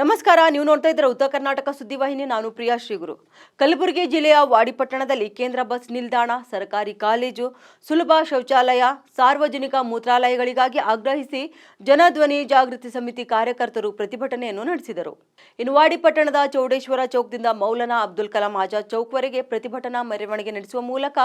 ನಮಸ್ಕಾರ, ನೀವು ನೋಡ್ತಾ ಇದ್ದೀರಾ ಉತ್ತರ ಕರ್ನಾಟಕ ಸುದ್ದಿವಾಹಿನಿ ನಾನು ಪ್ರಿಯಾ ಶ್ರೀಗುರು. ಕಲಬುರಗಿ ಜಿಲ್ಲೆಯ ವಾಡಿಪಟ್ಟಣದಲ್ಲಿ ಕೇಂದ್ರ ಬಸ್ ನಿಲ್ದಾಣ, ಸರ್ಕಾರಿ ಕಾಲೇಜು, ಸುಲಭ ಶೌಚಾಲಯ, ಸಾರ್ವಜನಿಕ ಮೂತ್ರಾಲಯಗಳಿಗಾಗಿ ಆಗ್ರಹಿಸಿ ಜನಧ್ವನಿ ಜಾಗೃತಿ ಸಮಿತಿ ಕಾರ್ಯಕರ್ತರು ಪ್ರತಿಭಟನೆಯನ್ನು ನಡೆಸಿದರು. ಇನ್ನು ವಾಡಿಪಟ್ಟಣದ ಚೌಡೇಶ್ವರ ಚೌಕ್ದಿಂದ ಮೌಲಾನಾ ಅಬ್ದುಲ್ ಕಲಾಂ ಆಜಾದ್ ಚೌಕ್ವರೆಗೆ ಪ್ರತಿಭಟನಾ ಮೆರವಣಿಗೆ ನಡೆಸುವ ಮೂಲಕ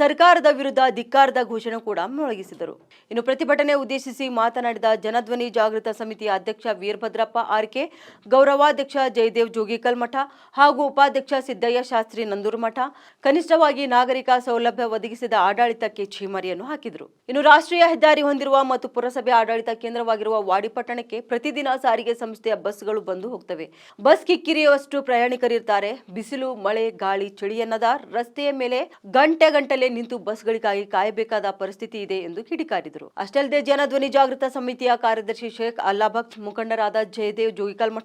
ಸರ್ಕಾರದ ವಿರುದ್ಧ ಧಿಕ್ಕಾರದ ಘೋಷಣೆ ಕೂಡ ಮೊಳಗಿಸಿದರು. ಇನ್ನು ಪ್ರತಿಭಟನೆ ಉದ್ದೇಶಿಸಿ ಮಾತನಾಡಿದ ಜನಧ್ವನಿ ಜಾಗೃತ ಸಮಿತಿಯ ಅಧ್ಯಕ್ಷ ವೀರಭದ್ರಪ್ಪ ಆರ್ಕೆ ಗೌರವಾಧ್ಯಕ್ಷ ಜಯದೇವ್ ಜೋಗಿಕಲ್ ಮಠ ಹಾಗೂ ಉಪಾಧ್ಯಕ್ಷ ಸಿದ್ದಯ್ಯ ಶಾಸ್ತ್ರಿ ನಂದೂರು ಮಠ, ಕನಿಷ್ಠವಾಗಿ ನಾಗರಿಕ ಸೌಲಭ್ಯ ಒದಗಿಸಿದ ಆಡಳಿತಕ್ಕೆ ಛೀಮರಿಯನ್ನು ಹಾಕಿದರು. ಇನ್ನು ರಾಷ್ಟ್ರೀಯ ಹೆದ್ದಾರಿ ಹೊಂದಿರುವ ಮತ್ತು ಪುರಸಭೆ ಆಡಳಿತ ಕೇಂದ್ರವಾಗಿರುವ ವಾಡಿಪಟ್ಟಣಕ್ಕೆ ಪ್ರತಿದಿನ ಸಾರಿಗೆ ಸಂಸ್ಥೆಯ ಬಸ್ಗಳು ಬಂದು ಹೋಗ್ತವೆ. ಬಸ್ ಕಿಕ್ಕಿರಿಯುವಷ್ಟು ಪ್ರಯಾಣಿಕರಿರ್ತಾರೆ. ಬಿಸಿಲು, ಮಳೆ, ಗಾಳಿ ಚಳಿ ಎನ್ನದ ರಸ್ತೆಯ ಮೇಲೆ ಗಂಟೆ ಗಂಟಲೆ ನಿಂತು ಬಸ್ಗಳಿಗಾಗಿ ಕಾಯಬೇಕಾದ ಪರಿಸ್ಥಿತಿ ಇದೆ ಎಂದು ಕಿಡಿಕಾರಿದರು. ಅಷ್ಟಲ್ಲದೆ ಜನಧ್ವನಿ ಜಾಗೃತ ಸಮಿತಿಯ ಕಾರ್ಯದರ್ಶಿ ಶೇಖ್ ಅಲ್ಲಾ ಭಕ್ತ್ ಮುಖಂಡರಾದ ಜಯದೇವ್ ಜೋಗಿಕಲ್ ಮಠ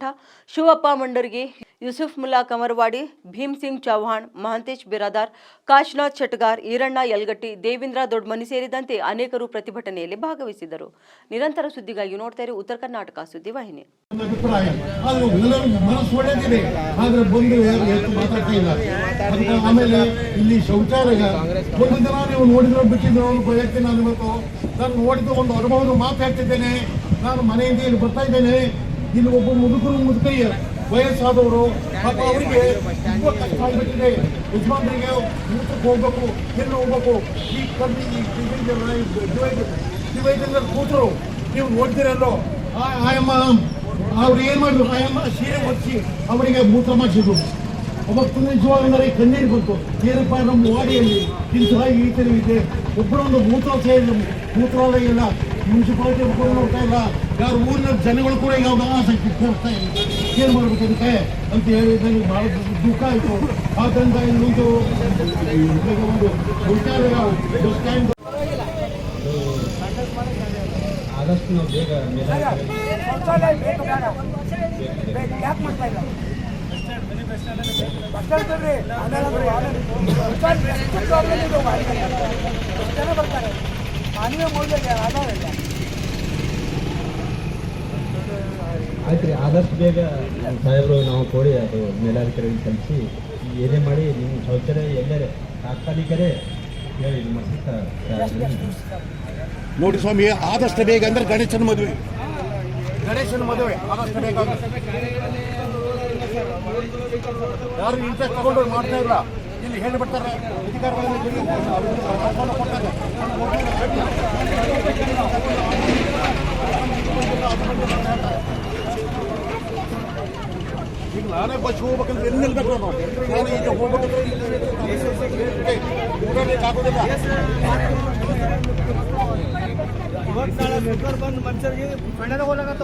ಶಿವಪ್ಪ ಮಂಡರ್ಗಿ, ಯೂಸುಫ್ ಮುಲ್ಲಾ ಕಮರವಾಡಿ ಭೀಮ್ ಸಿಂಗ್ ಚೌಹಾಣ್, ಮಹಂತೇಶ್ ಬಿರಾದಾರ್, ಕಾಶ್ನಾಥ್ ಶೆಟ್ಗಾರ್, ಈರಣ್ಣ ಯಲ್ಗಟ್ಟಿ, ದೇವೇಂದ್ರ ದೊಡ್ಮನಿ ಸೇರಿದಂತೆ ಅನೇಕರು ಪ್ರತಿಭಟನೆಯಲ್ಲಿ ಭಾಗವಹಿಸಿದರು ನಿರಂತರ ಸುದ್ದಿಗಾಗಿ ನೋಡ್ತಾ ಇರಿ ಉತ್ತರ ಕರ್ನಾಟಕ ಸುದ್ದಿವಾಹಿನಿ ಆಮೇಲೆ ನಾನು ಇವತ್ತು ನಾನು ಒಂದು ಮಾತಾಡ್ತಿದ್ದೇನೆ ನಾನು ಮನೆಯಿಂದ ಇಲ್ಲಿ ಬರ್ತಾ ಇದ್ದೇನೆ. ಇಲ್ಲಿ ಒಬ್ಬ ಮುದುಕರು ಮುದುಕೈ ವಯಸ್ಸಾದವರು ಪಾಪ ಅವರಿಗೆ ತುಂಬಾ ಕಷ್ಟ ಆಗ್ಬಿಟ್ಟಿದೆ. ಯಜಮಾನರಿಗೆ ಊಟಕ್ಕೆ ಹೋಗ್ಬೇಕು, ಎಲ್ಲಿ ಹೋಗ್ಬೇಕು? ಈ ಕಮ್ಮಿ ಈ ಡಿವೈಡ್ ಡಿವೈಡ್ ಕೂತರು. ನೀವು ನೋಡ್ತೀರಲ್ಲೋ? ಆಯಮ್ಮ ಅವ್ರು ಏನ್ ಮಾಡಿದ್ರು? ಆಯಮ್ಮ ಸೀರೆ ಹೊಚ್ಚಿ ಅವರಿಗೆ ಮೂತ್ರ ಮಾಡಿಸಿದ್ರು. ಅವತ್ತು ನಿಜವಾಗಂದ್ರೆ ಕಣ್ಣೀರು ಬಂತು. ಏನಪ್ಪ, ನಮ್ಮ ವಾಡಿಯಲ್ಲಿ ಇಂತಹ ಈ ಥರ ಇದೆ ಒಬ್ಬರೊಂದು ಮೂತ್ರ ಸೇರಿದ್ರು ಮೂತ್ರಾಲಯ ಇಲ್ಲ. ಮುನ್ಸಿಪಾಲಿಟಿ ಕೂಡ ನೋಡ್ತಾ ಇಲ್ಲ. ಯಾರು ಊರಿನ ಜನಗಳು ಕೂಡ ಈಗ ಆಸಕ್ತಿ ತೋರಿಸ್ತಾ ಇಲ್ಲ. ಏನು ಮಾಡ್ಬೇಕು ಅದಕ್ಕೆ? ಅಂತ ಹೇಳಿ ನನಗೆ ಬಹಳ ದುಃಖ ಆಯಿತು. ಆದ್ದರಿಂದ ಇನ್ನೊಂದು ಒಂದು ಉಳಿತಾಯ ಬಸ್ ಸ್ಟ್ಯಾಂಡ್. ಆದಷ್ಟು ನಾವು ಬೇಗ ಯಾಕೆ ಮಾಡ್ತಾ ಇಲ್ಲ ಬರ್ತಾರೆ. ಮಾನವೀಯ ಮೌಲ್ಯ ಆಧಾರ ಇಲ್ಲ ಆಯ್ತು ರೀ ಆದಷ್ಟು ಬೇಗ ಸಾಹೇಬರು ನಾವು ಕೊಡಿ ಅದು ಮೇಲಾಧಿಕಾರಿಗಳಿಗೆ ಕಲಿಸಿ ಏನೇ ಮಾಡಿ ನಿಮ್ಮ ಶೌಚಾಲಯ ಎಲ್ಲರೆ ತಾತ್ಕಾಲಿಕರೇ ಹೇಳಿ ನಿಮ್ಮ ಸುತ್ತ ನೋಡಿ ಸ್ವಾಮಿ ಆದಷ್ಟು ಬೇಗ ಅಂದ್ರೆ ಗಣೇಶನ ಮದುವೆ. ಗಣೇಶನ ಮದುವೆ ಆದಷ್ಟು ಬೇಗ. ಯಾರು ಇಂಟ್ರೆಸ್ಟ್ ತಗೊಂಡು ಮಾಡ್ತಾ ಇಲ್ಲ. ಇಲ್ಲಿ ಹೇಳಿಬಿಡ್ತಾರೆ. ಈಗ ನಾನೇ ಬಸ್ ಹೋಗ್ಬೇಕಂದ್ರೆ ಎಲ್ಲಿ ನಿಲ್ಬೇಕು ನಾನು? ನಾನು ಈಗ ಹೋಗ್ಬೇಕಂದ್ರೆ ಬಂದು ಮನುಷ್ಯರಿಗೆ ಹೋಗ್ಲಾಗತ್ತ